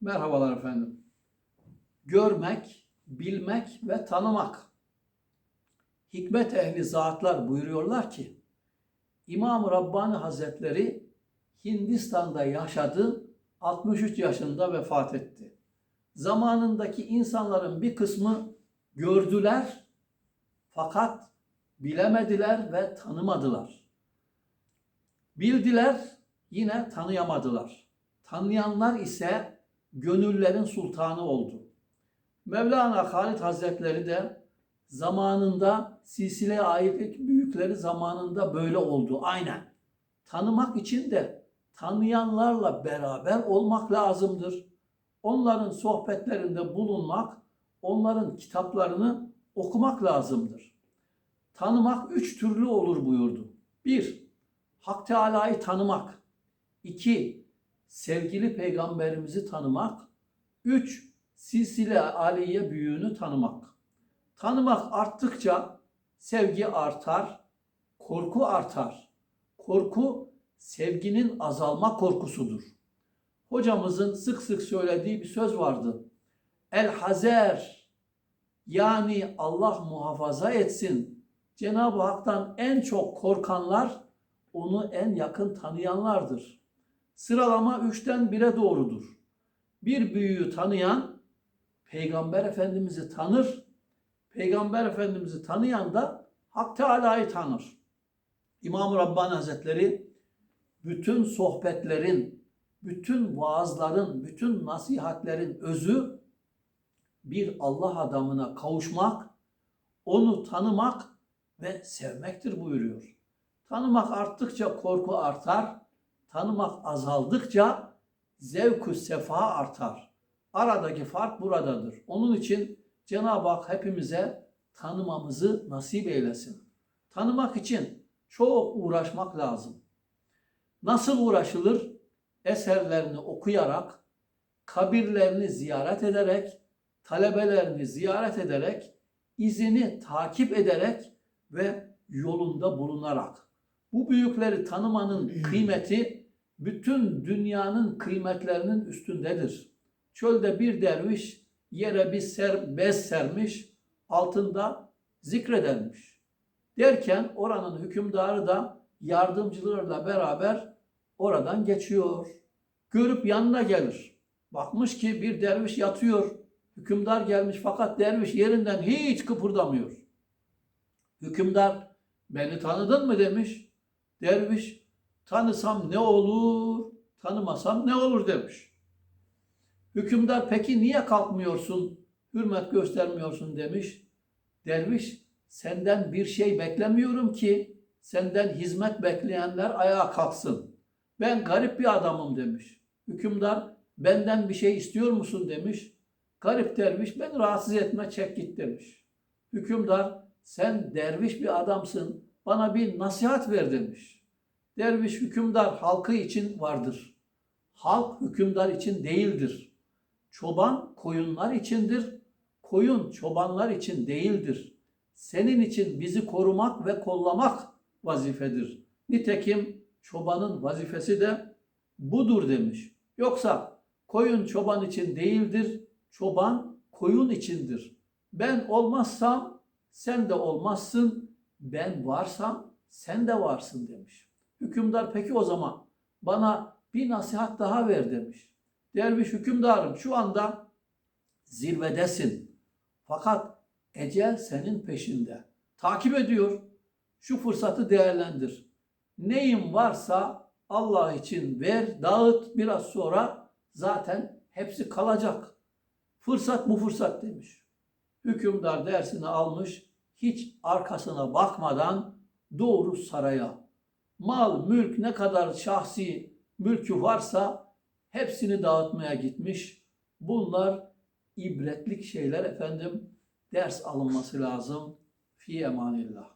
Merhabalar efendim. Görmek, bilmek ve tanımak. Hikmet ehli zatlar buyuruyorlar ki, İmam Rabbani Hazretleri Hindistan'da yaşadı, 63 yaşında vefat etti. Zamanındaki insanların bir kısmı gördüler fakat bilemediler ve tanımadılar. Bildiler yine tanıyamadılar. Tanıyanlar ise gönüllerin sultanı oldu. Mevlana Halid Hazretleri de zamanında silsile aitlik büyükleri zamanında böyle oldu. Aynen. Tanımak için de tanıyanlarla beraber olmak lazımdır. Onların sohbetlerinde bulunmak, onların kitaplarını okumak lazımdır. Tanımak üç türlü olur buyurdu. Bir, Hak Teala'yı tanımak. İki, sevgili peygamberimizi tanımak. Üç, silsile aliye büyüğünü tanımak. Tanımak arttıkça sevgi artar, korku artar. Korku sevginin azalma korkusudur. Hocamızın sık sık söylediği bir söz vardı. El hazer yani Allah muhafaza etsin. Cenab-ı Hak'tan en çok korkanlar onu en yakın tanıyanlardır. Sıralama üçten bire doğrudur. Bir büyüğü tanıyan Peygamber Efendimiz'i tanır. Peygamber Efendimiz'i tanıyan da Hak Teala'yı tanır. İmam-ı Rabbani Hazretleri bütün sohbetlerin, bütün vaazların, bütün nasihatlerin özü bir Allah adamına kavuşmak, onu tanımak ve sevmektir buyuruyor. Tanımak arttıkça korku artar, tanımak azaldıkça zevku sefa artar. Aradaki fark buradadır. Onun için Cenab-ı Hak hepimize tanımamızı nasip eylesin. Tanımak için çok uğraşmak lazım. Nasıl uğraşılır? Eserlerini okuyarak, kabirlerini ziyaret ederek, talebelerini ziyaret ederek, izini takip ederek ve yolunda bulunarak. Bu büyükleri tanımanın kıymeti bütün dünyanın kıymetlerinin üstündedir. Çölde bir derviş yere bir ser, bez sermiş, altında zikredermiş. Derken oranın hükümdarı da yardımcılarıyla beraber oradan geçiyor. Görüp yanına gelir. Bakmış ki bir derviş yatıyor. Hükümdar gelmiş fakat derviş yerinden hiç kıpırdamıyor. Hükümdar beni tanıdın mı demiş. Derviş tanısam ne olur, tanımasam ne olur demiş. Hükümdar peki niye kalkmıyorsun, hürmet göstermiyorsun demiş. Derviş senden bir şey beklemiyorum ki senden hizmet bekleyenler ayağa kalksın. Ben garip bir adamım demiş. Hükümdar benden bir şey istiyor musun demiş. Garip derviş beni rahatsız etme çek git demiş. Hükümdar sen derviş bir adamsın bana bir nasihat ver demiş. Derviş hükümdar halkı için vardır. Halk hükümdar için değildir. Çoban koyunlar içindir. Koyun çobanlar için değildir. Senin için bizi korumak ve kollamak vazifedir. Nitekim çobanın vazifesi de budur demiş. Yoksa koyun çoban için değildir, çoban koyun içindir. Ben olmazsam sen de olmazsın, ben varsam sen de varsın demiş. Hükümdar peki o zaman bana bir nasihat daha ver demiş. Derviş hükümdarım şu anda zirvedesin. Fakat ecel senin peşinde. Takip ediyor. Şu fırsatı değerlendir. Neyin varsa Allah için ver, dağıt biraz sonra zaten hepsi kalacak. Fırsat bu fırsat demiş. Hükümdar dersini almış, hiç arkasına bakmadan doğru saraya. Mal, mülk ne kadar şahsi mülkü varsa hepsini dağıtmaya gitmiş. Bunlar ibretlik şeyler efendim. Ders alınması lazım. Fi emanillah.